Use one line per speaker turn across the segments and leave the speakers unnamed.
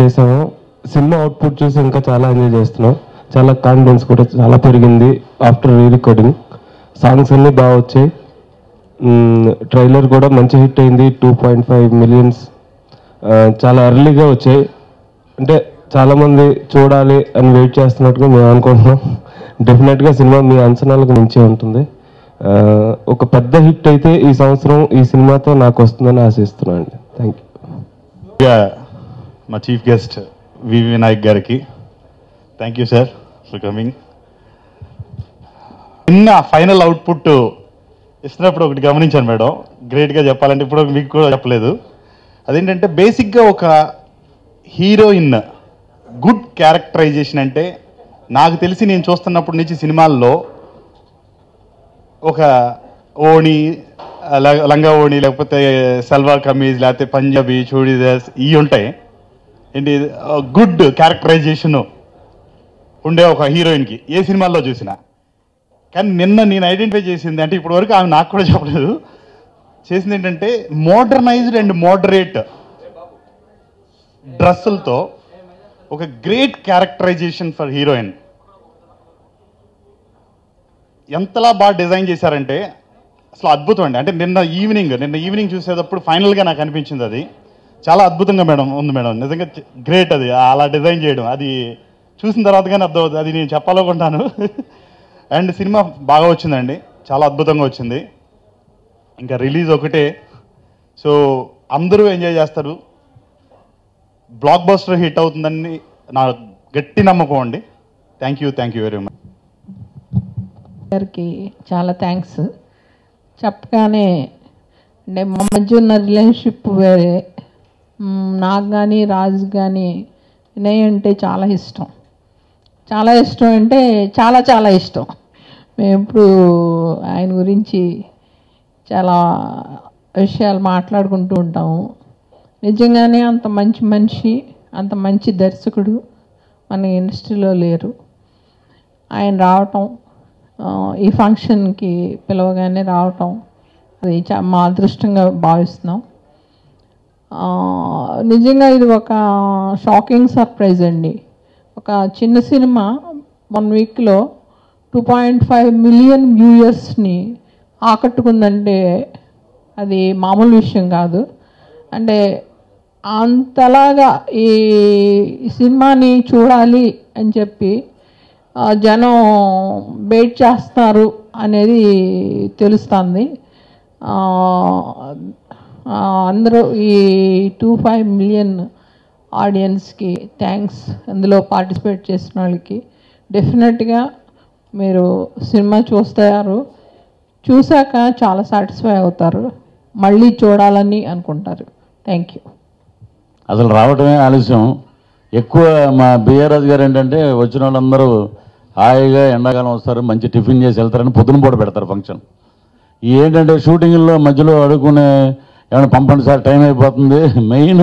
చేసాము cinema output చూసి ఇంకా చాలా ఎంజాయ్ చేస్తున్నాం. చాలా కాన్ఫిడెన్స్ కూడా చాలా పెరిగింది ఆఫ్టర్ రీ రికార్డింగ్ సాంగ్స్ అన్నీ బాగా వచ్చాయి. ట్రైలర్ కూడా మంచి హిట్ అయింది. టూ పాయింట్ ఫైవ్ మిలియన్స్ చాలా ఎర్లీగా వచ్చాయి. అంటే చాలామంది చూడాలి అని వెయిట్ చేస్తున్నట్టుగా మేము అనుకుంటున్నాం. డెఫినెట్గా సినిమా మీ అంచనాలకు మించే ఉంటుంది. ఒక పెద్ద హిట్ అయితే ఈ సంవత్సరం ఈ సినిమాతో నాకు వస్తుందని ఆశిస్తున్నాను అండి. థ్యాంక్ యూ
మా చీఫ్ గెస్ట్ వివి వినాయక్ గారికి. Thank you sir for coming నిన్న ఫైనల్ అవుట్పుట్ ఇస్తున్నప్పుడు ఒకటి గమనించాను మేడం. గ్రేట్గా చెప్పాలంటే ఇప్పుడు మీకు కూడా చెప్పలేదు. అదేంటంటే బేసిక్గా ఒక హీరోయిన్ గుడ్ క్యారెక్టరైజేషన్ అంటే నాకు తెలిసి నేను చూస్తున్నప్పటి నుంచి సినిమాల్లో ఒక ఓణి లంగా ఓణి లేకపోతే సల్వార్ కమీజ్ లేకపోతే పంజాబీ చూడీదార్స్ ఇవి ఉంటాయి. ఏంటి గుడ్ క్యారెక్టరైజేషను ఉండే ఒక హీరోయిన్కి. ఏ సినిమాల్లో చూసినా. కానీ నిన్న నేను ఐడెంటిఫై చేసింది అంటే ఇప్పటి వరకు ఆమె నాకు కూడా చెప్పలేదు. చేసింది ఏంటంటే మోడర్నైజ్డ్ అండ్ మోడరేట్ డ్రెస్సులతో ఒక గ్రేట్ క్యారెక్టరైజేషన్ ఫర్ హీరోయిన్ ఎంతలా బాగా డిజైన్ చేశారంటే అసలు అద్భుతం అండి. అంటే నిన్న ఈవినింగ్ నిన్న ఈవినింగ్ చూసేటప్పుడు ఫైనల్గా నాకు అనిపించింది అది. చాలా అద్భుతంగా మేడం ఉంది మేడం. నిజంగా గ్రేట్ అది. అలా డిజైన్ చేయడం. అది చూసిన తర్వాత కానీ అర్థం అవుతుంది అది నేను చెప్పాలనుకుంటాను. అండ్ సినిమా బాగా వచ్చిందండి. చాలా అద్భుతంగా వచ్చింది. ఇంకా రిలీజ్ ఒకటే. సో అందరూ ఎంజాయ్ చేస్తారు. బ్లాక్ బస్టర్ హిట్ అవుతుందని నా గట్టి నమ్మకం అండి. Thank you thank you very much
గారికి చాలా థ్యాంక్స్ చెప్పగానే అంటే మా మధ్య ఉన్న రిలేషన్షిప్ వేరే నాకు కానీ రాజు కానీ వినయ్ అంటే చాలా ఇష్టం. చాలా ఇష్టం అంటే చాలా చాలా ఇష్టం. మేము ఎప్పుడు ఆయన గురించి చాలా విషయాలు మాట్లాడుకుంటూ ఉంటాము. నిజంగానే అంత మంచి మనిషి అంత మంచి దర్శకుడు మన ఇండస్ట్రీలో లేరు. ఆయన రావటం ఈ ఫంక్షన్కి పిలవగానే రావటం అది మా అదృష్టంగా భావిస్తున్నాం. నిజంగా ఇది ఒక షాకింగ్ సర్ప్రైజ్ అండి. ఒక చిన్న సినిమా వన్ వీక్లో టూ పాయింట్ ఫైవ్ మిలియన్ వ్యూయర్స్ని ఆకట్టుకుందంటే అది మామూలు విషయం కాదు. అంటే అంతలాగా ఈ సినిమాని చూడాలి అని చెప్పి జనం వెయిట్ చేస్తారు అనేది తెలుస్తుంది. అందరూ ఈ టూ ఫైవ్ మిలియన్ ఆడియన్స్కి థ్యాంక్స్ అందులో పార్టిసిపేట్ చేసిన వాళ్ళకి. డెఫినెట్గా మీరు సినిమా చూస్తారు. చూశాక చాలా సాటిస్ఫై అవుతారు. మళ్ళీ చూడాలని అనుకుంటారు. Thank you.
అసలు రావటమే ఆలస్యం. ఎక్కువ మా బిఆర్ఎస్ గారు ఏంటంటే వచ్చిన వాళ్ళందరూ హాయిగా ఎండాకాలం వస్తారు మంచి టిఫిన్ చేసి వెళ్తారని పొద్దున పూట పెడతారు ఫంక్షన్. ఏంటంటే షూటింగ్లో మధ్యలో అడుగునే ఏమైనా పంపండి సార్ టైం అయిపోతుంది. మెయిన్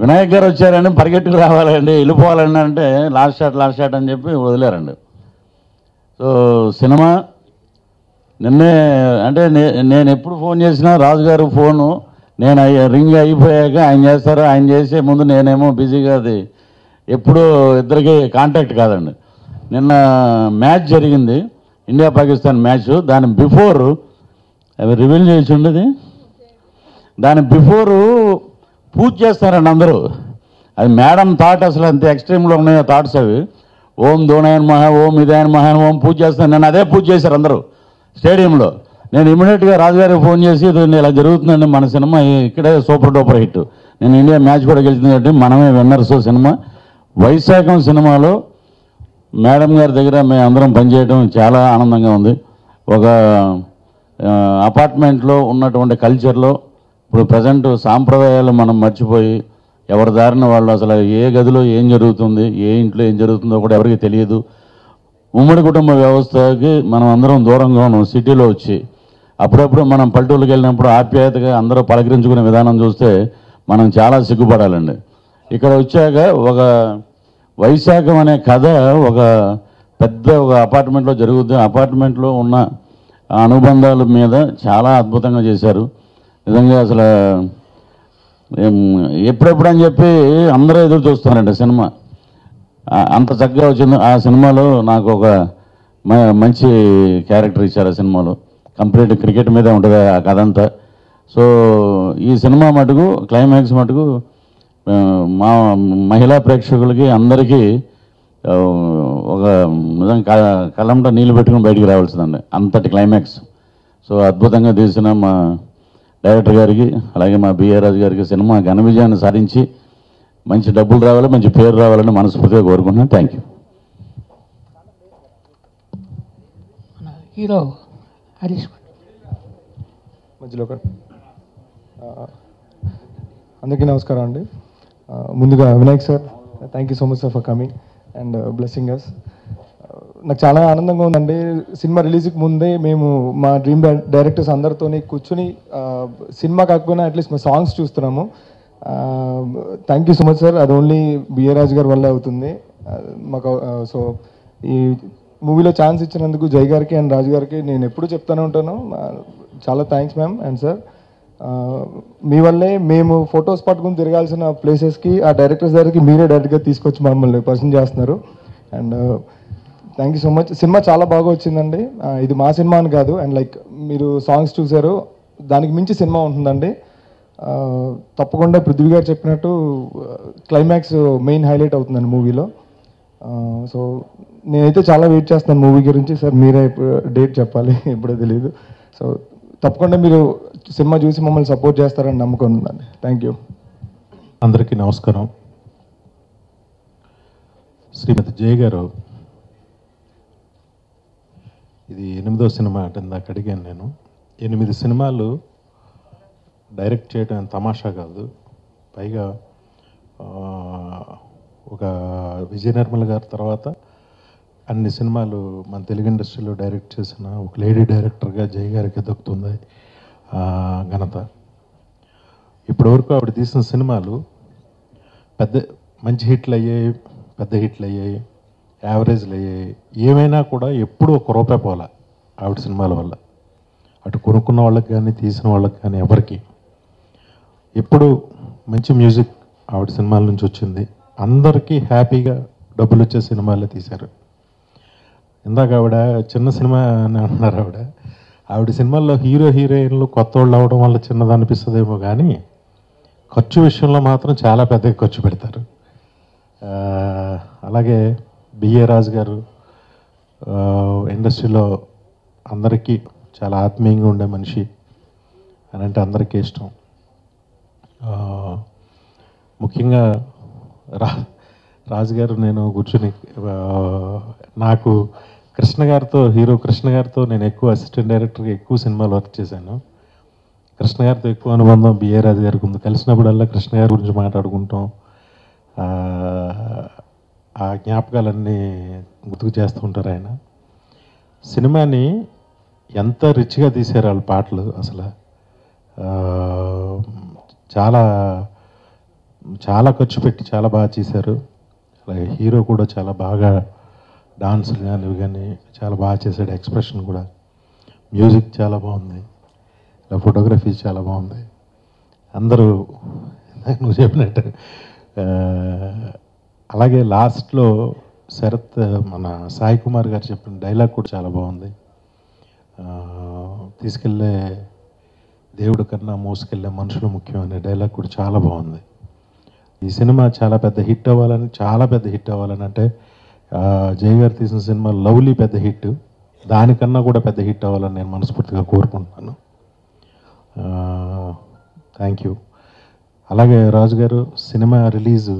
వినాయక్ గారు వచ్చారని పరిగెట్టుకు రావాలండి వెళ్ళిపోవాలండి అంటే లాస్ట్ షాట్ లాస్ట్ షాట్ అని చెప్పి వదిలేరండి. సో సినిమా నిన్నే అంటే నే- నేను ఎప్పుడు ఫోన్ చేసినా రాజుగారు ఫోను నేను రింగ్ అయిపోయాక ఆయన చేస్తారు ఆయన చేసే ముందు నేనేమో బిజీగా అది ఎప్పుడూ ఇద్దరికి కాంటాక్ట్ కాదండి. నిన్న మ్యాచ్ జరిగింది ఇండియా పాకిస్తాన్ మ్యాచ్. దాని బిఫోర్ అవి రివీల్ చేసి ఉండేది. దాని బిఫోరు పూజ చేస్తారండి అందరూ. అది మేడం థాట్ అసలు అంత ఎక్స్ట్రీమ్లో ఉన్నాయో థాట్స్ అవి. ఓం దోనాయన్ మహా ఓం ఇదాయన్ మహాన్ ఓం పూజ చేస్తాను నేను అదే పూజ చేశారు అందరూ స్టేడియంలో నేను ఇమీడియట్గా రాజుగారికి ఫోన్ చేసి ఇది ఇలా జరుగుతుందండి మన సినిమా. ఇక్కడే సూపర్ డూపర్ హిట్ నేను ఇండియా మ్యాచ్ కూడా గెలిచింది కాబట్టి మనమే విన్నర్స్ సినిమా. వైశాఖం సినిమాలో మేడం గారి దగ్గర మేము అందరం పనిచేయడం చాలా ఆనందంగా ఉంది. ఒక అపార్ట్మెంట్లో ఉన్నటువంటి కల్చర్లో ఇప్పుడు ప్రజెంట్ సాంప్రదాయాలు మనం మర్చిపోయి ఎవరి దారిన వాళ్ళు అసలు ఏ గదిలో ఏం జరుగుతుంది ఏ ఇంట్లో ఏం జరుగుతుందో కూడా ఎవరికి తెలియదు. ఉమ్మడి కుటుంబ వ్యవస్థకి మనం అందరం దూరంగా ఉన్నాం సిటీలో వచ్చి. అప్పుడప్పుడు మనం పల్లెటూళ్ళకి వెళ్ళినప్పుడు ఆప్యాయతగా అందరూ పలకరించుకునే విధానం చూస్తే మనం చాలా సిగ్గుపడాలండి. ఇక్కడ వచ్చాక ఒక వైశాఖం అనే కథ ఒక పెద్ద ఒక అపార్ట్మెంట్లో జరుగుతుంది అపార్ట్మెంట్లో ఉన్న అనుబంధాల మీద చాలా అద్భుతంగా చేశారు. నిజంగా అసలు ఎప్పుడెప్పుడు అని చెప్పి అందరూ ఎదురు చూస్తున్నారండి సినిమా. అంత చక్కగా వచ్చింది. ఆ సినిమాలో నాకు ఒక మ- మంచి క్యారెక్టర్ ఇచ్చారు ఆ సినిమాలో. కంప్లీట్ క్రికెట్ మీదే ఉంటుంది ఆ కథ అంతా. సో ఈ సినిమా మటుకు క్లైమాక్స్ మటుకు మా మహిళా ప్రేక్షకులకి అందరికీ ఒక నిజంగా క- కళ్ళంట నీళ్ళు పెట్టుకుని బయటికి రావాల్సిందండి. అంతటి క్లైమాక్స్ సో అద్భుతంగా తీసిన మా డైరెక్టర్ గారికి అలాగే మా బిఏ రాజు గారికి సినిమా ఘన విజయాన్ని సాధించి మంచి డబ్బులు రావాలి మంచి పేరు రావాలని మనస్ఫూర్తిగా కోరుకుంటున్నాను. థ్యాంక్ యూ
మన హీరో హరీష్
మధ్యలో అందరికీ నమస్కారం అండి. ముందుగా Vinayak sir thank you so much sir for coming and uh, blessing us uh, నాకు చాలా ఆనందంగా ఉందండి. సినిమా రిలీజ్కి ముందే మేము మా డ్రీమ్ డైరెక్టర్స్ అందరితోని కూర్చుని uh, సినిమా కాకపోయినా అట్లీస్ట్ మా సాంగ్స్ చూస్తున్నాము. Thank you so much sir అది ఓన్లీ బిఏ రాజు గారి వల్లే అవుతుంది. మాకు సో ఈ మూవీలో ఛాన్స్ ఇచ్చినందుకు జై గారికి అండ్ రాజు గారికి నేను ఎప్పుడు చెప్తానే ఉంటాను. చాలా థ్యాంక్స్ మ్యామ్ అండ్ సార్ మీ వల్లే మేము ఫొటోస్ పట్టుకుని తిరగాల్సిన ప్లేసెస్కి ఆ డైరెక్టర్స్ దగ్గరికి మీరే డైరెక్ట్గా తీసుకొచ్చి మమ్మల్ని పర్సన్ చేస్తున్నారు. And thank you so much cinema చాలా బాగా వచ్చిందండి. ఇది మా సినిమా అని కాదు. అండ్ లైక్ మీరు సాంగ్స్ చూశారు. దానికి మించి సినిమా ఉంటుందండి. తప్పకుండా పృథ్వీ గారు చెప్పినట్టు క్లైమాక్స్ మెయిన్ హైలైట్ అవుతుందండి మూవీలో. సో నేనైతే చాలా వెయిట్ చేస్తాను మూవీ గురించి. సార్ మీరే uh, డేట్ చెప్పాలి. ఎప్పుడో తెలియదు సో తప్పకుండా మీరు సినిమా చూసి మమ్మల్ని సపోర్ట్ చేస్తారని నమ్మకం ఉందండి. థ్యాంక్ యూ
అందరికీ నమస్కారం. శ్రీమతి జయ గారు ఇది ఎనిమిదో సినిమా అంటే అడిగాను నేను. ఎనిమిది సినిమాలు డైరెక్ట్ చేయడం తమాషా కాదు. పైగా ఒక విజయ నిర్మల్ గారి తర్వాత అన్ని సినిమాలు మన తెలుగు ఇండస్ట్రీలో డైరెక్ట్ చేసిన ఒక లేడీ డైరెక్టర్గా జయ గారికి దక్కుతుంది ఘనత. ఇప్పటివరకు ఆవిడ తీసిన సినిమాలు పెద్ద మంచి హిట్లు అయ్యాయి పెద్ద హిట్లు అయ్యాయి యావరేజ్లు అయ్యాయి. ఏమైనా కూడా ఎప్పుడూ ఒక రూపాయి పోలా ఆవిడ సినిమాల వల్ల. అటు కొనుక్కున్న వాళ్ళకి కానీ తీసిన వాళ్ళకి కానీ ఎవరికి. ఎప్పుడు మంచి మ్యూజిక్ ఆవిడ సినిమాల నుంచి వచ్చింది. అందరికీ హ్యాపీగా డబ్బులు వచ్చే సినిమాలే తీశారు. ఇందాక ఆవిడ చిన్న సినిమా అని అంటున్నారు ఆవిడ. ఆవిడ సినిమాల్లో హీరో హీరోయిన్లు కొత్త వాళ్ళు అవడం వల్ల చిన్నది అనిపిస్తుందేమో కానీ ఖర్చు విషయంలో మాత్రం చాలా పెద్దగా ఖర్చు పెడతారు. అలాగే బిఏ రాజు గారు ఇండస్ట్రీలో అందరికీ చాలా ఆత్మీయంగా ఉండే మనిషి అని అంటే అందరికీ ఇష్టం. ముఖ్యంగా రా రాజుగారు నేను కూర్చుని నాకు కృష్ణ గారితో హీరో కృష్ణ గారితో నేను ఎక్కువ అసిస్టెంట్ డైరెక్టర్గా ఎక్కువ సినిమాలు వర్క్ చేశాను. కృష్ణ గారితో ఎక్కువ అనుబంధం బిఏ రాజు గారికి ఉంది. కలిసినప్పుడల్లా కృష్ణ గారి గురించి మాట్లాడుకుంటాం. ఆ, జ్ఞాపకాలన్నీ గుర్తుకు చేస్తూ ఉంటారు ఆయన. సినిమాని ఎంత రిచ్గా తీశారు వాళ్ళ పాటలు అసలు. చాలా చాలా ఖర్చు పెట్టి చాలా బాగా చేశారు. అలాగే హీరో కూడా చాలా బాగా డాన్సులు కానీ ఇవి కానీ చాలా బాగా చేశాడు ఎక్స్ప్రెషన్ కూడా. మ్యూజిక్ చాలా బాగుంది. ఇలా ఫోటోగ్రఫీ చాలా బాగుంది. అందరూ ఇందాక నువ్వు చెప్పినట్టు అలాగే లాస్ట్లో శరత్ మన సాయి కుమార్ గారు చెప్పిన డైలాగ్ కూడా చాలా బాగుంది. తీసుకెళ్ళే దేవుడి కన్నా మోసుకెళ్ళే మనుషులు ముఖ్యం అనే డైలాగ్ కూడా చాలా బాగుంది. ఈ సినిమా చాలా పెద్ద హిట్ అవ్వాలని చాలా పెద్ద హిట్ అవ్వాలని అంటే ఆ, జయ గారు తీసిన సినిమా లవ్లీ పెద్ద హిట్. దానికన్నా కూడా పెద్ద హిట్ అవ్వాలని నేను మనస్ఫూర్తిగా కోరుకుంటున్నాను. థ్యాంక్ యూ అలాగే రాజు గారు సినిమా రిలీజ్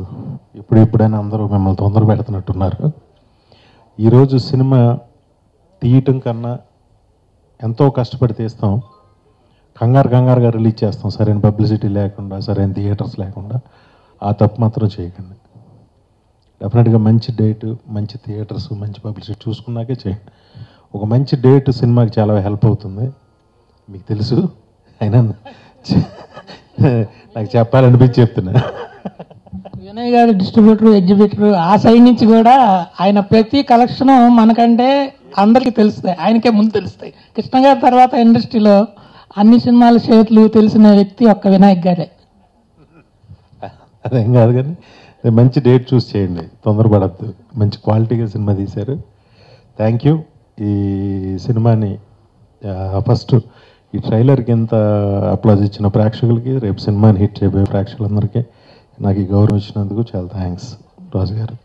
ఇప్పుడు ఎప్పుడైనా అందరూ మిమ్మల్ని తొందర పెడుతున్నట్టున్నారు. ఈరోజు సినిమా తీయటం కన్నా ఎంతో కష్టపడి తీస్తాం. కంగారు కంగారుగా రిలీజ్ చేస్తాం. సరైన పబ్లిసిటీ లేకుండా సరైన థియేటర్స్ లేకుండా. ఆ తప్పు మాత్రం చేయకండి. డెఫినెట్గా మంచి డేట్ మంచి థియేటర్స్ మంచి పబ్లిసిటీ చూసుకున్నాకే చేయండి. ఒక మంచి డేట్ సినిమాకి చాలా హెల్ప్ అవుతుంది. మీకు తెలుసు. అయినా నాకు చెప్పాలనిపించి చెప్తున్నా.
వినయ్ గారు డిస్ట్రిబ్యూటర్ ఎగ్జిబిటర్ ఆ సైడ్ నుంచి కూడా ఆయన ప్రతి కలెక్షన్ మనకంటే అందరికీ తెలుస్తాయి. ఆయనకే ముందు తెలుస్తాయి. కృష్ణ గారి తర్వాత ఇండస్ట్రీలో అన్ని సినిమాల చేతులు తెలిసిన వ్యక్తి ఒక్క వినాయక్ గారే.
అదేం కాదు కానీ మంచి డేట్ చూస్ చేయండి. తొందరపడద్దు. మంచి క్వాలిటీగా సినిమా తీశారు. థ్యాంక్ యూ ఈ సినిమాని ఫస్ట్ ఈ ట్రైలర్కి ఎంత అప్లాజ్ ఇచ్చిన ప్రేక్షకులకి రేపు సినిమాని హిట్ చేయబోయే ప్రేక్షకులందరికీ నాకు ఈ గౌరవం ఇచ్చినందుకు చాలా థ్యాంక్స్ రాజు గారు